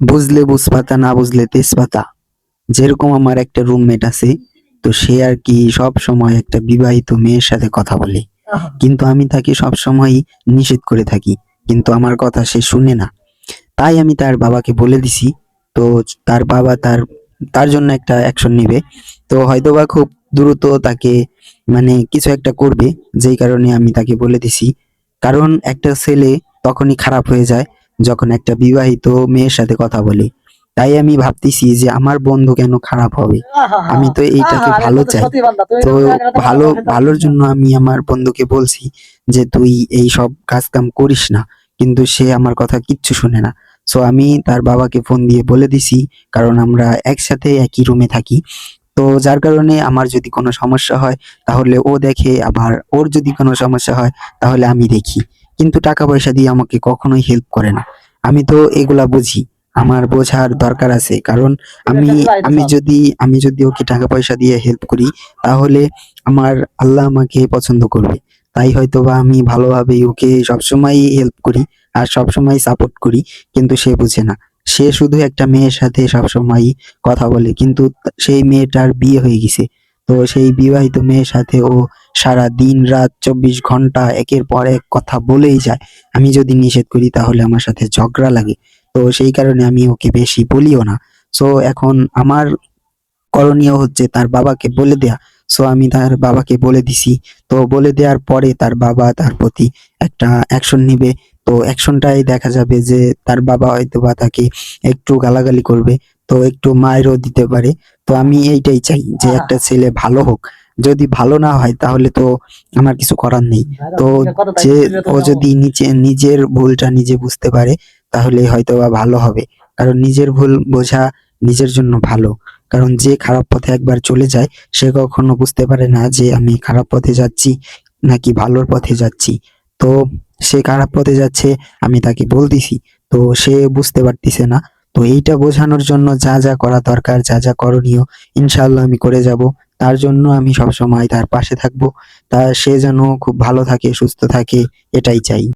বুঝলে বুঝ বুঝপাতা না বুঝলে তেজপাতা। যেরকম আমার একটা রুমমেট আছে তো সে আর কি সব সময় একটা বিবাহিত মেয়ের সাথে কথা বলে। কিন্তু আমি তাকে সব সময় নিষেধ করে থাকি কিন্তু আমার কথা সে শুনে না। তাই আমি তার বাবাকে বলে দিছি তো তার বাবা তার তার জন্য একটা অ্যাকশন নেবে। তো হয়তোবা খুব দ্রুত তাকে মানে কিছু একটা করবে যেই কারণে আমি তাকে বলে দিছি। কারণ একটা ছেলে তখনই খারাপ হয়ে যায় যখন একটা বিবাহিত মেয়ের সাথে কথা বলে তাই আমি ভাবতেছি যে আমার বন্ধু কেন খারাপ হবে? আমি তো এইটাকে ভালো চাই। তো ভালো ভালোর জন্য আমি আমার বন্ধুকে বলছি যে তুই এই সব কাজ কাম করিস না কিন্তু সে আমার কথা কিচ্ছু শুনে না। সো আমি তার বাবাকে ফোন দিয়ে বলে দিছি কারণ আমরা একসাথে একই রুমে থাকি। তো যার কারণে আমার যদি কোনো সমস্যা হয় তাহলে ও দেখে আবার ওর যদি কোনো সমস্যা হয় তাহলে আমি দেখি। কিন্তু টাকা পয়সা দিয়ে আমাকে কখনোই হেল্প করে না। আমি তো এগুলা বুঝি। আমার বোঝার দরকার আছে। কারণ আমি আমি যদি আমি যদি ওকে টাকা পয়সা দিয়ে হেল্প করি তাহলে আমার আল্লাহ আমাকে পছন্দ করবে। তাই হয়তো বা আমি ভালোভাবেই ওকে সবসময় হেল্প করি আর সবসময় সাপোর্ট করি কিন্তু সে বুঝে না। সে শুধু একটা মেয়ের সাথে সবসময় কথা বলে কিন্তু সেই মেয়েটার বিয়ে হয়ে গেছে। তো সেই বিবাহিত মেয়ের সাথে ও সারা দিন রাত চব্বিশ ঘণ্টা একের পর এক কথা বলেই যায়। আমি যদি নিষেধ করি তাহলে আমার সাথে ঝগড়া লাগে। তো সেই কারণে আমি ওকে বেশি বলিও না। সো এখন আমার করণীয় হচ্ছে তার বাবাকে বলে দেয়া। সো আমি তার বাবাকে বলে দিছি। তো বলে দেওয়ার পরে তার বাবা তার প্রতি একটা অ্যাকশন নিবে। তো অ্যাকশনটাই দেখা যাবে যে তার বাবা হয়তো বা তাকে একটু গালাগালি করবে। তো একটু মায়েরও দিতে পারে। তো আমি এইটাই চাই যে একটা ছেলে ভালো হোক। যদি ভালো না হয় তাহলে তো আমার কিছু করার নেই। তো যে ও যদি নিচে নিজের ভুলটা নিজে বুঝতে পারে তাহলে হয়তো বা ভালো হবে। কারণ নিজের ভুল বোঝা নিজের জন্য ভালো। কারণ যে খারাপ পথে একবার চলে যায় সে কখনো বুঝতে পারে না যে আমি খারাপ পথে যাচ্ছি নাকি ভালোর পথে যাচ্ছি। তো সে খারাপ পথে যাচ্ছে আমি তাকে বলতেছি। তো সে বুঝতে পারতেছে না। তো এইটা বোঝানোর জন্য যা যা করা দরকার যা যা করণীয় ইনশাল্লাহ আমি করে যাব। তার জন্য আমি সবসময় তার পাশে থাকব। তা সে যেন খুব ভালো থাকে, সুস্থ থাকে, এটাই চাই।